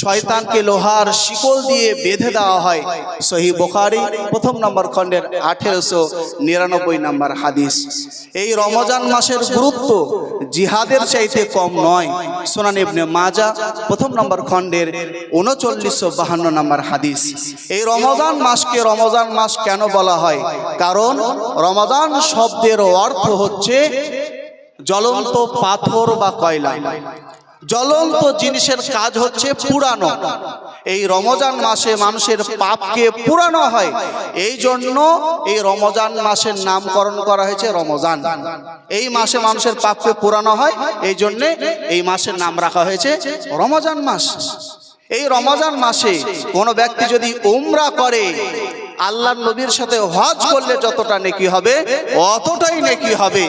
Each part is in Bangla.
শয়তানকে লোহার শিকল দিয়ে বেঁধে দেওয়া হয়। সহি বোখারি, প্রথম নম্বর খণ্ডের আঠেরোশো নিরানব্বই নম্বর হাদিস। এই রমজান মাসের গুরুত্ব জিহাদের চাইতে কম নয়। সোনান ইবনে মাজা প্রথম নম্বর খণ্ডের উনচল্লিশশো বাহান্ন নম্বর হাদিস। এই রমজান মাসকে রমজান মাস কেন বলা হয়? কারণ রমজান শব্দের অর্থ হচ্ছে জ্বলন্ত পাথর বা কয়লা। জ্বলন্ত জিনিসের কাজ হচ্ছে পুরানো। এই রমজান মাসে মানুষের পাপকে পুরানো হয়। এই জন্য এই রমজান মাসের নামকরণ করা হয়েছে রমজান। এই মাসে মানুষের পাপকে পুরানো হয়, এই জন্যে এই মাসের নাম রাখা হয়েছে রমজান মাস। এই রমজান মাসে কোনো ব্যক্তি যদি উমরা করে আল্লাহ নবীর সাথে হজ করলে যতটা নেকি হবে, অতটাই নেকি হবে।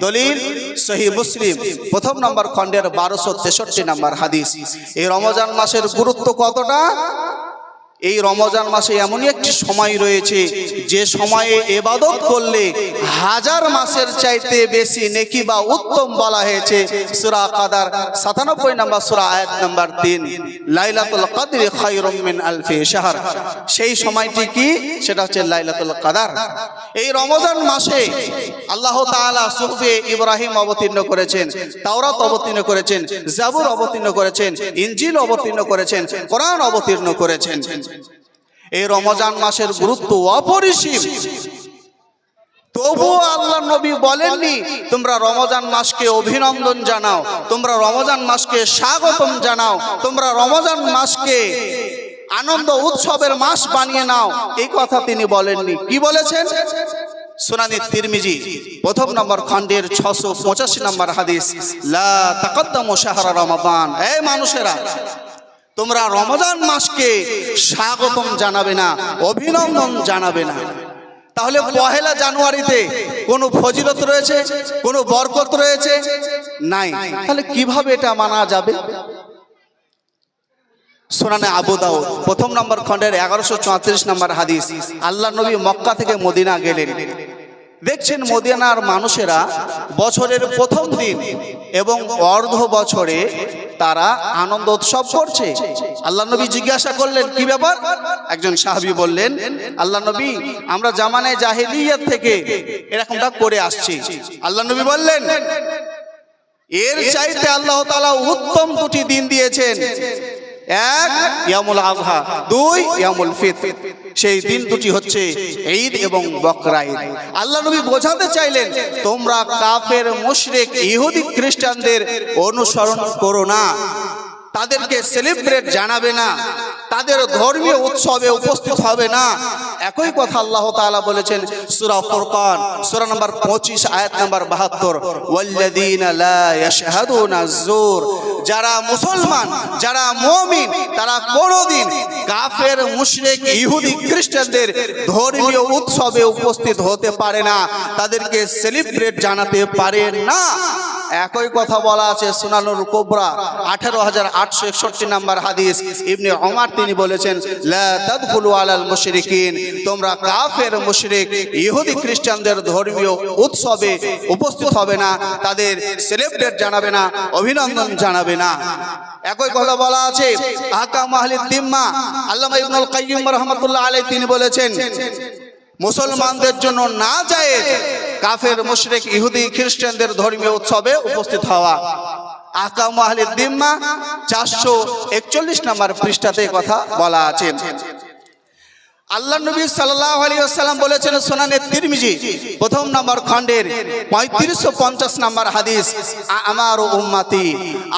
দলিল সহি মুসলিম। প্রথম নম্বর খণ্ডের বারোশো তেষট্টি নম্বর হাদিস। এই রমজান মাসের গুরুত্ব কতটা? এই রমজান মাসে এমনই একটি সময় রয়েছে, যে সময়ে এবাদত করলে হাজার মাসের চাইতে বেশি নেকি বা উত্তম বলা হয়েছে। সুরা কাদার সাতানব্বই নম্বর সুরা, আয়াত নম্বর তিন। লাইলাতুল কাদরি খায়রুম মিন আলফি শাহর। সেই সময়টি কি? সেটা হচ্ছে লাইলাতুল কাদার। এই রমজান মাসে আল্লাহ তাআলা সুফে ইব্রাহিম অবতীর্ণ করেছেন, তাওরাত অবতীর্ণ করেছেন, জাবুর অবতীর্ণ করেছেন, ইনজিল অবতীর্ণ করেছেন, কোরআন অবতীর্ণ করেছেন। এই রমজান মাসের গুরুত্ব অপরিসীম। তবুও আল্লাহ নবী বলেননি, তোমরা রমজান মাসকে অভিনন্দন জানাও, তোমরা রমজান মাসকে স্বাগতম জানাও, তোমরা রমজান মাসকে আনন্দ উৎসবের মাস বানিয়ে নাও। এই কথা তিনি বলেননি। কি বলেছেন? সুনানি তিরমিজি, প্রথম নম্বর খণ্ডের ছশো পঁচাশি নম্বর হাদিস, লা তাকদ্দামু শাহরা রমাদান। এই মানুষেরা তোমরা রমজান মাসকে স্বাগতম জানাবে না, অভিনন্দন জানাবে না। তাহলে পহেলা জানুয়ারিতে কোনো ফজিলত রয়েছে? কোনো বরকত রয়েছে? নাই। তাহলে কীভাবে এটা মানা যাবে? সোনানে আবু দাউদ, প্রথম নম্বর খণ্ডের এগারোশো চৌত্রিশ নম্বর হাদিস। আল্লাহ নবী মক্কা থেকে মদিনা গেলেন। দেখছেন মদিনার মানুষেরা বছরের প্রথম দিন এবং অর্ধ বছরে তারা আনন্দ উৎসব করছে। আল্লাহ নবী জিজ্ঞাসা করলেন, কি ব্যাপার? একজন সাহাবি বললেন, আল্লাহ নবী, আমরা জামানায় জাহেলিয়াত থেকে এরকমটা করে আসছি। আল্লাহ নবী বললেন, এর চাইতে আল্লাহ তাআলা উত্তম দুটি দিন দিয়েছেন। এক ইয়ামুল আজহা দুই ইয়ামুল ফিত সেই দিন দুটি হচ্ছে ঈদ এবং বকরা ঈদ। আল্লাহ নবী বোঝাতে চাইলেন, তোমরা কাফের, মুশরিক, ইহুদি খ্রিস্টানদের অনুসরণ করো না। তাদেরকে সেলিব্রেট জানাবে না। তাদের ধর্মীয় উৎসবে উপস্থিত হবে না। একই কথা আল্লাহ তাআলা বলেছেন সূরা ফুরকান সূরা নাম্বার 25 আয়াত নম্বর 72 ওয়াল্লাযীনা লা ইয়াশহাদুনা যুর যারা মুসলমান যারা মুমিন তারা কোনোদিন কাফের মুশরিক ইহুদি খ্রিস্টানদের ধর্মীয় উৎসবে উপস্থিত হতে পারে না। তাদেরকে সেলিব্রেট জানাতে পারে না। একই কথা বলা আছে সুনানুর কোবরা, আঠারো হাজার আটশো একষট্টি নাম্বার হাদিস। ইবনে অমার তিনি বলেছেন তোমরা কাফের, মুশরিক, ইহুদি, খ্রিস্টানদের ধর্মীয় উৎসবে উপস্থিত হবে না, তাদের সেলিব্রেট জানাবে না, অভিনন্দন জানাবে না। একই কথা বলা আছে, আহকাম আহলিদ দিম্মা, আল্লামা ইবনুল কাইয়্যিম রাহমাতুল্লাহ আলাইহি তিনি বলেছেন, মুসলমানদের জন্য না যায় কাফের, মুশরিক, ইহুদি, খ্রিস্টানদের ধর্মীয় উৎসবে উপস্থিত হওয়া। আকাম আহলে দিম্মা চারশো একচল্লিশ নম্বর পৃষ্ঠাতে কথা বলা আছে। আল্লাহ নবী সাল্লাহ আলী আসসালাম বলেছেন সোনানে তিরমিজি, প্রথম নম্বর খণ্ডের পঁয়ত্রিশশো পঞ্চাশ নম্বর হাদিস আমার উম্মাতি,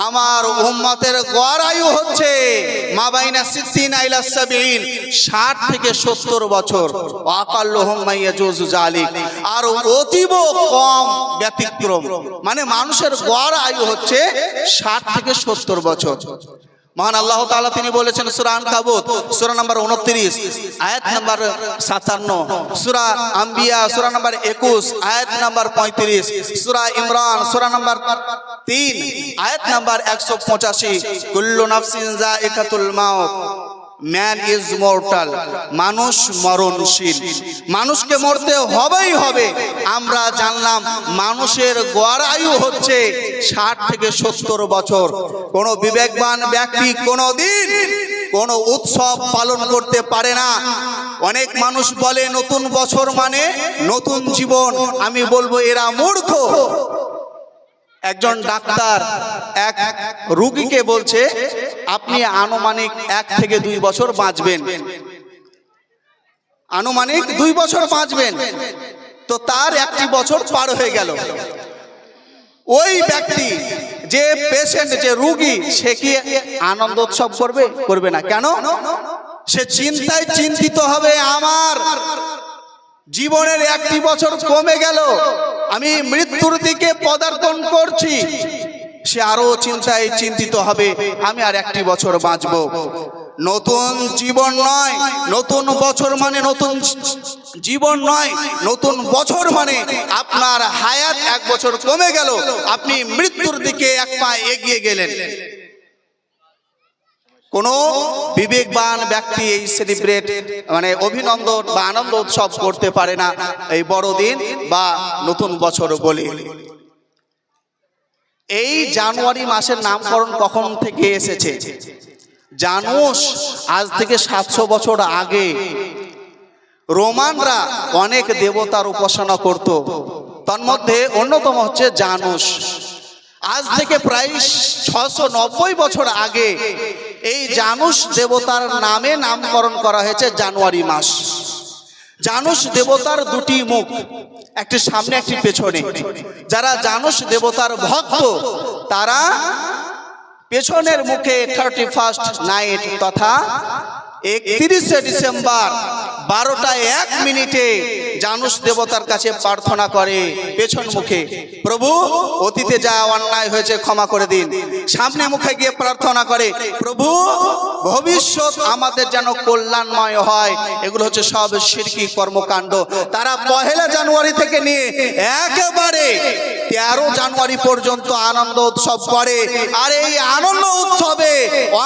আমার উম্মতের গড় আয়ু হচ্ছে মাবাইনা সিদ্দিন আইলা সাবিন ষাট থেকে সত্তর বছর অকাল্য হোমাইয়া জোজু আর অতীব কম ব্যতিক্রম মানে মানুষের গড় আয়ু হচ্ছে ষাট থেকে সত্তর বছর। মহান আল্লাহ তালা তিনি বলেছেন সুরান আনকাবুত, সুরা নাম্বার 29 আয়াত নাম্বার সাতান্ন, সুরা আম্বিয়া, সুরা নাম্বার 21 আয়াত নাম্বার পঁয়ত্রিশ, সুরা ইমরান, সুরা নাম্বার তিন, আয়াত number 185 Kullu নাফসিন একাতুল Maut. Man is mortal মানুষ মরণশীল। মানুষকে মরতে হবেই হবে। আমরা জানলাম মানুষের গড় আয়ু হচ্ছে ষাট থেকে সত্তর বছর। কোনো বিবেকবান ব্যক্তি কোনো দিন কোনো উৎসব পালন করতে পারে না। অনেক মানুষ বলে, নতুন বছর মানে নতুন জীবন। আমি বলব, এরা মূর্খ। একজন ডাক্তার, এক রুগীকে বলছে আপনি আনুমানিক এক থেকে দুই বছর বাঁচবেন। আনুমানিক দুই বছর বাঁচবেন। তো তার একটি বছর পার হয়ে গেল। ওই ব্যক্তি, যে পেশেন্ট যে রুগী, সে কি আনন্দ উৎসব করবে? করবে না। কেন? সে চিন্তায় চিন্তিত হবে আমার। জীবনের একটি বছর কমে গেল। আমি মৃত্যুর দিকে পদার্পণ করছি। সে আরও চিন্তায় চিন্তিত হবে, আমি আর একটি বছর বাঁচব। নতুন জীবন নয়, নতুন বছর মানে নতুন জীবন নয়, নতুন বছর মানে আপনার হায়াত এক বছর কমে গেল, আপনি মৃত্যুর দিকে এক পা এগিয়ে গেলেন। কোন বিবেকবান ব্যক্তি এই সেলিব্রেট মানে অভিনন্দন বা আনন্দ উৎসব করতে পারে না, এই বড়দিন বা নতুন বছর বলে। এই জানুয়ারি মাসের নামকরণ কখন থেকে এসেছে? জানুস আজ থেকে সাতশো বছর আগে। রোমানরা অনেক দেবতার উপাসনা করত। তন্মধ্যে অন্যতম হচ্ছে জানুস আজ থেকে প্রায় ছশো নব্বই বছর আগে এই জানুস দেবতার নামে নামকরণ করা হয়েছে জানুয়ারি মাস। জানুস দেবতার দুটি মুখ, একটি সামনে, একটি পেছনে। যারা জানুষ দেবতার ভক্ত, তারা পেছনের মুখে থার্টি ফার্স্ট নাইট তথা একত্রিশে ডিসেম্বর বারোটা এক মিনিটে জানুষ দেবতার কাছে প্রার্থনা করে পেছন মুখে। প্রভু, অতীতে যা অন্যায় হয়েছে ক্ষমা করে দিন। সামনে মুখে গিয়ে প্রার্থনা করে, প্রভু ভবিষ্যৎ আমাদের যেন কল্যাণময় হয়, এগুলো হচ্ছে সব শিরকি কর্মকাণ্ড। তারা পহেলা জানুয়ারি থেকে নিয়ে একেবারে তেরো জানুয়ারি পর্যন্ত আনন্দ উৎসব করে, আর এই আনন্দ উৎসবে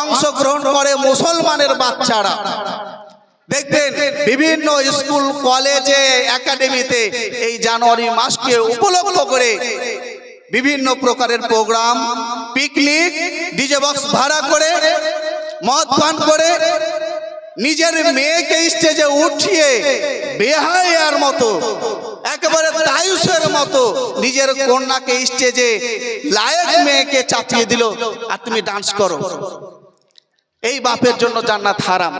অংশগ্রহণ করে মুসলমানের বাচ্চারা। দেখবেন বিভিন্ন স্কুল, কলেজে, একাডেমিতে এই জানুয়ারি মাসকে উপলক্ষ করে বিভিন্ন প্রকারের প্রোগ্রাম, পিকনিক, ডিজে বক্স ভাড়া করে মদ পান করে নিজের মেয়েকে স্টেজে উঠিয়ে বেহায়ার মতো, একেবারে তায়ুসের মতো নিজের কন্যাকে স্টেজে লায়ক মেয়েকে চাপিয়ে দিল, আর তুমি ডান্স করো। এই বাপের জন্য জান্নাত হারাম।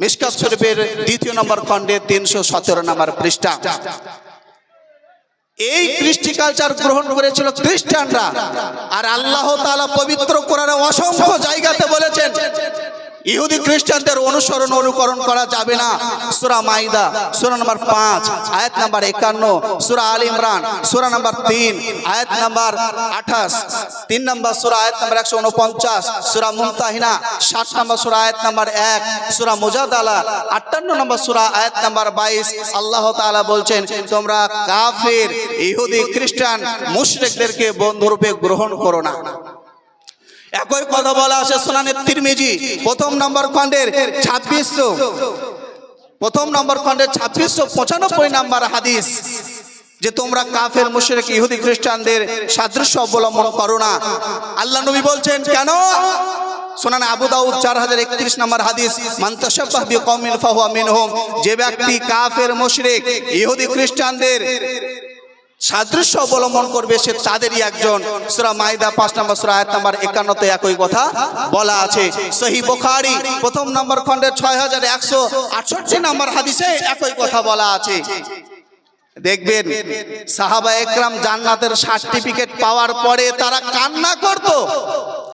মিসকাত শরীফের দ্বিতীয় নম্বর খণ্ডে তিনশো সতেরো নম্বর পৃষ্ঠা। এই কৃষ্টি কালচার গ্রহণ করেছিল খ্রিস্টানরা। আর আল্লাহ তাআলা পবিত্র কোরআনে অসংখ্য জায়গাতে বলেছেন, ইহুদি খ্রিস্টানদের অনুসরণ অনুকরণ করা যাবে না। সুরা মাইদা, সুরা নাম্বার পাঁচ, আয়াত নাম্বার একান্ন, সুরা আল ইমরান, সুরা নাম্বার তিন, আয়াত নাম্বার আঠাশ, তিন নম্বর সুরা, আয়াত নাম্বার একশো উনপঞ্চাশ, সুরা মুমতাহিনা ষাট নম্বর সুরা, আয়াত নাম্বার এক, সূরা মুজাদালা, আটান্ন নম্বর সুরা, আয়াত নাম্বার বাইশ। আল্লাহ তাআলা বলছেন, তোমরা কাফের ইহুদি খ্রিস্টান মুশরিকদেরকে বন্ধুরূপে গ্রহণ করো না। একই কথা বলা আছে সোনানের তিরমিজি, প্রথম নম্বর খণ্ডের ছাব্বিশশো। প্রথম নম্বর খণ্ডের ছাব্বিশশো পঁচানব্বই নম্বর হাদিস, যে তোমরা কাফের, মুশরিক, ইহুদি, খ্রিস্টানদের সাদৃশ্য অবলম্বন করো না। আল্লাহ নবী বলছেন, কেন? সোনান আবু দাউদ চার হাজার একত্রিশ নম্বর হাদিস মান্তাসাব্বাহ ফাহুয়া মিনহুম, যে ব্যক্তি কাফের, মুশরিক, ইহুদি, খ্রিস্টানদের সাদৃশ্য অবলম্বন করবে সে তাদেরই একজন। সুরা মাইদা পাঁচ নম্বর, সুরা আয়াত নম্বর একান্নতে একই কথা বলা আছে। সহি বোখারি প্রথম নম্বর খণ্ডের ছয় হাজার একশো আটষট্টি নম্বর হাদিসে একই কথা বলা আছে। দেখবেন সাহাবা একরাম জান্নাতের সার্টিফিকেট পাওয়ার পরে তারা কান্না করত।